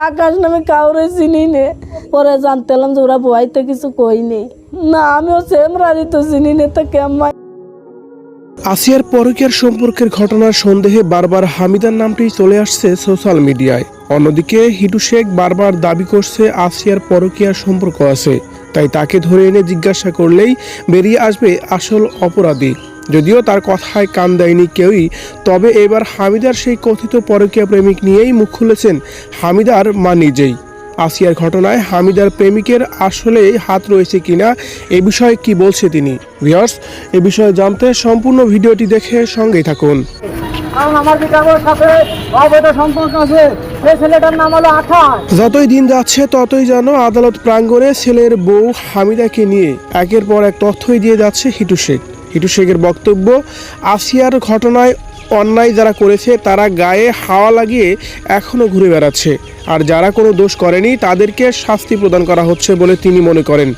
আকাশ নামে কাউরে চিনি নে। পরে জানতেলাম যে ওরা বইতে কিছু কই নেই। না, আমিও সেমরারি তো চিনি নে, তো কেমন আসিয়ার পরকীয়ার সম্পর্কের ঘটনার সন্দেহে বারবার হামিদার নামটি চলে আসছে সোশ্যাল মিডিয়ায় অন্যদিকে হিটু শেখ বারবার দাবি করছে আসিয়ার পরকীয়ার সম্পর্ক আছে। তাই তাকে ধরে এনে জিজ্ঞাসা করলেই বেরিয়ে আসবে আসল অপরাধী। যদিও তার কথায় কান দেয়নি কেউই তবে এবার হামিদার সেই কথিত পরকীয়া প্রেমিক নিয়েই মুখ খুলেছেন হামিদার মা নিজেই। আসিয়ার ঘটনায় হামিদার প্রেমিকের আসলে হাত রয়েছে কিনা এ বিষয়ে কি বলছে তিনি? ভিউয়ার্স এ বিষয়ে জানতে সম্পূর্ণ ভিডিওটি দেখে সঙ্গেই থাকুন। যতই দিন যাচ্ছে ততই যেন আদালত প্রাঙ্গণে ছেলের বউ হামিদাকে নিয়ে একের পর এক তথ্যই দিয়ে যাচ্ছে হিটু শেখ। হিটু শেখের বক্তব্য, আসিয়ার ঘটনায় অন্যায় যারা করেছে, তারা গায়ে হাওয়া লাগিয়ে এখনও ঘুরে বেড়াচ্ছে। আর যারা কোনো দোষ করেনি, তাদেরকে শাস্তি প্রদান করা হচ্ছে বলে তিনি মনে করেন।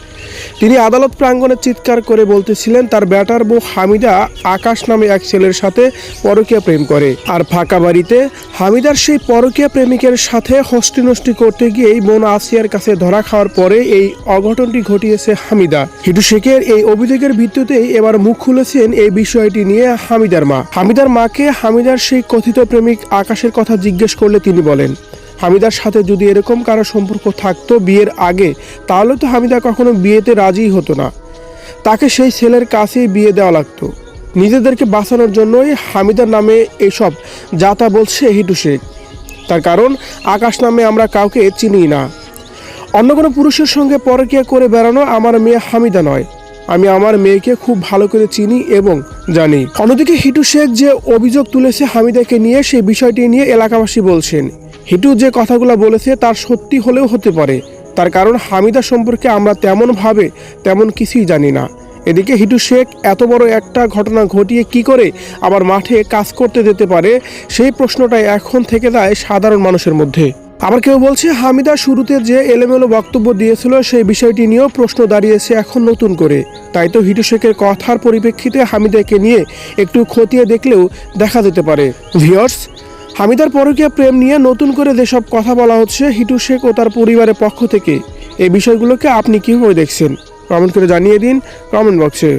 তিনি আদালত প্রাঙ্গণে চিৎকার করে বলতেছিলেন, তার ব্যাটার বউ হামিদা আকাশ নামে এক ছেলের সাথে পরকীয়া প্রেম করে। আর ফাঁকা বাড়িতে হামিদার সেই পরকীয়া প্রেমিকের সাথে হস্টি নষ্টি করতে গিয়েই বোন আসিয়ার কাছে ধরা খাওয়ার পরে এই অঘটনটি ঘটিয়েছে হামিদা। হিটু শেখের এই অভিযোগের ভিত্তিতেই এবার মুখ খুলেছেন এই বিষয়টি নিয়ে হামিদার মা। হামিদার মাকে হামিদার সেই কথিত প্রেমিক আকাশের কথা জিজ্ঞেস করলে তিনি বলেন হামিদার সাথে যদি এরকম কারও সম্পর্ক থাকতো বিয়ের আগে, তাহলে তো হামিদা কখনো বিয়েতে রাজিই হতো না। তাকে সেই ছেলের কাছেই বিয়ে দেওয়া লাগতো। নিজেদেরকে বাঁচানোর জন্যই হামিদার নামে এসব যা তা বলছে হিটু শেখ। তার কারণ, আকাশ নামে আমরা কাউকে চিনি না। অন্য কোনো পুরুষের সঙ্গে পরকীয়া করে বেড়ানো আমার মেয়ে হামিদা নয়। আমি আমার মেয়েকে খুব ভালো করে চিনি এবং জানি। অন্যদিকে হিটু শেখ যে অভিযোগ তুলেছে হামিদাকে নিয়ে, সেই বিষয়টি নিয়ে এলাকাবাসী বলছেন। হিটু যে কথাগুলো বলেছে তার সত্যি হলেও হতে পারে। তার কারণ হামিদা সম্পর্কে আমরা তেমনভাবে তেমন কিছুই জানি না। এদিকে হিটু শেখ, এত বড় একটা ঘটনা ঘটিয়ে কি করে আবার মাঠে কাজ করতে যেতে পারে, সেই প্রশ্নটাই এখন থেকে যায় সাধারণ মানুষের মধ্যে। আবার কেউ বলছে, হামিদা শুরুতে যে এলোমেলো বক্তব্য দিয়েছিল সেই বিষয়টি নিয়েও প্রশ্ন দাঁড়িয়েছে এখন নতুন করে। তাই তো হিটু শেখের কথার পরিপ্রেক্ষিতে হামিদাকে নিয়ে একটু খতিয়ে দেখলেও দেখা যেতে পারে। ভিওর্স হামিদার পরকীয়া প্রেম নিয়ে নতুন করে যেসব কথা বলা হচ্ছে হিটু শেখ ও তার পরিবারের পক্ষ থেকে, এই বিষয়গুলোকে আপনি কীভাবে দেখছেন? কমেন্ট করে জানিয়ে দিন কমেন্ট বক্সে।